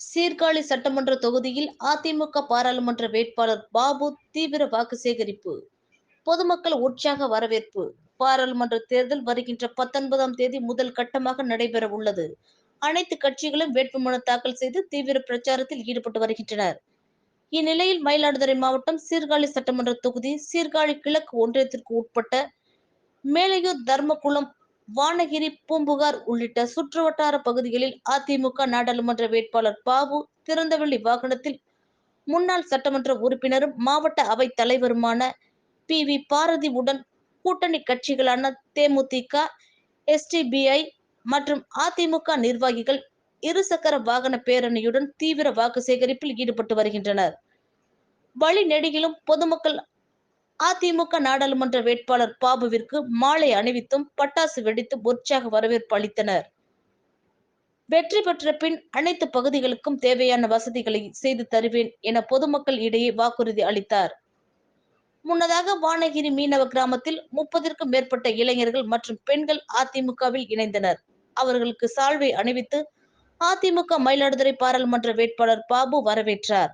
சீர்காழி சட்டமன்ற தொகுதியில் அதிமுக பாராளுமன்ற வேட்பாளர் பாபு தீவிர வாக்கு சேகரிப்பு. பொதுமக்கள் உற்சாக வரவேற்பு. பாராளுமன்ற தேர்தல் வருகின்ற பத்தொன்பதாம் தேதி முதல் கட்டமாக நடைபெற உள்ளது. அனைத்து கட்சிகளும் வேட்புமனு தாக்கல் செய்து தீவிர பிரச்சாரத்தில் ஈடுபட்டு வருகின்றனர். இந்நிலையில் மயிலாடுதுறை மாவட்டம் சீர்காழி சட்டமன்ற தொகுதி சீர்காழி கிழக்கு ஒன்றியத்திற்கு உட்பட்ட மேலையூர் தர்மகுளம் வானகிரி பூம்புகார் உள்ளிட்ட சுற்றுவட்டார பகுதிகளில் அதிமுக நாடாளுமன்ற வேட்பாளர் பாபு திறந்தவெளி வாகனத்தில் முன்னாள் சட்டமன்ற உறுப்பினரும் மாவட்ட அவை தலைவருமான பி. வி. பாரதி உடன் கூட்டணி கட்சிகளான தேமுதிக எஸ்டிபிஐ மற்றும் அதிமுக நிர்வாகிகள் இருசக்கர வாகன பேரணியுடன் தீவிர வாக்கு சேகரிப்பில் ஈடுபட்டு வருகின்றனர். வழி நெடுகிலும் பொதுமக்கள் அதிமுக நாடாளுமன்ற வேட்பாளர் பாபுவிற்கு மாலை அணிவித்தும் பட்டாசு வெடித்து உற்சாக வரவேற்பு அளித்தனர். வெற்றி பெற்ற பின் அனைத்து பகுதிகளுக்கும் தேவையான வசதிகளை செய்து தருவேன் என பொதுமக்கள் இடையே வாக்குறுதி அளித்தார். முன்னதாக வானகிரி மீனவ கிராமத்தில் முப்பதிற்கும் மேற்பட்ட இளைஞர்கள் மற்றும் பெண்கள் அதிமுகவில் இணைந்தனர். அவர்களுக்கு சால்வை அணிவித்து அதிமுக மயிலாடுதுறை பாராளுமன்ற வேட்பாளர் பாபு வரவேற்றார்.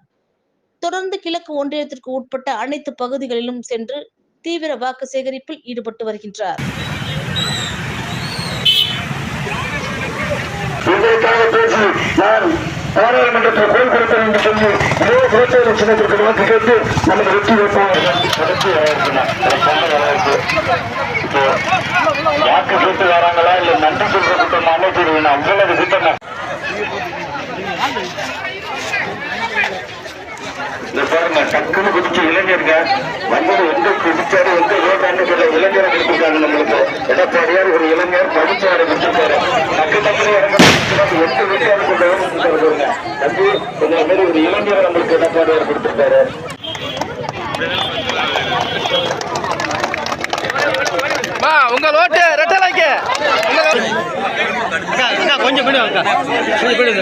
தொடர்ந்து கிழக்கு ஒன்றியத்திற்கு உட்பட்ட அனைத்து பகுதிகளிலும் சென்று தீவிர வாக்கு சேகரிப்பில் ஈடுபட்டு வருகின்றார். பாராளுமன்றத்தில் குரல் கொடுத்தேன் என்று சொல்லி இதே புரட்சியாளர் சின்னத்திற்கு வாக்கு கேட்டு நமக்கு வெற்றி வரவேற்பு. இப்போ வாக்கு கேட்டு வராங்களா? நன்றி சொல்ற கூட்டம்? அமைச்சிருவேன் அவ்வளவு பாருங்க டக்குன்னு குதிச்சு இளைஞருங்க. வந்தது எந்த குதிச்சாரு எந்த ரோட்டான்னு சொல்ல இளைஞரை கொடுத்துருக்காங்க நம்மளுக்கு. எடப்பாடியார் ஒரு இளைஞர் படிச்சாரு கொடுத்துருக்காரு டக்கு டக்குனு இறங்க எட்டு வீட்டாரு கொண்டு தம்பி இந்த மாதிரி ஒரு இளைஞரை நம்மளுக்கு எடப்பாடியார் கொடுத்துருக்காரு? உங்க ஓட்டு. கொஞ்சம் பிடி அக்கா. கொஞ்சம் பிடி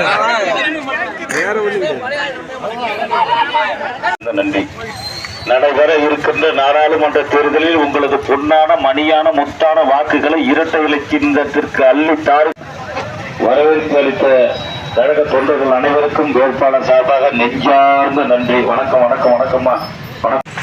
நன்றி. நடைபெற இருக்கின்ற நாடாளுமன்ற தேர்தலில் உங்களது பொன்னான மணியான முத்தான வாக்குகளை இரட்டை இலை சின்னத்திற்கு அள்ளித்தார். வரவேற்பு அளித்த கழக தொண்டர்கள் அனைவருக்கும் வேட்பாளர் சார்பாக நெஞ்சார்ந்த நன்றி. வணக்கம் வணக்கம் வணக்கம்மா. வணக்கம்.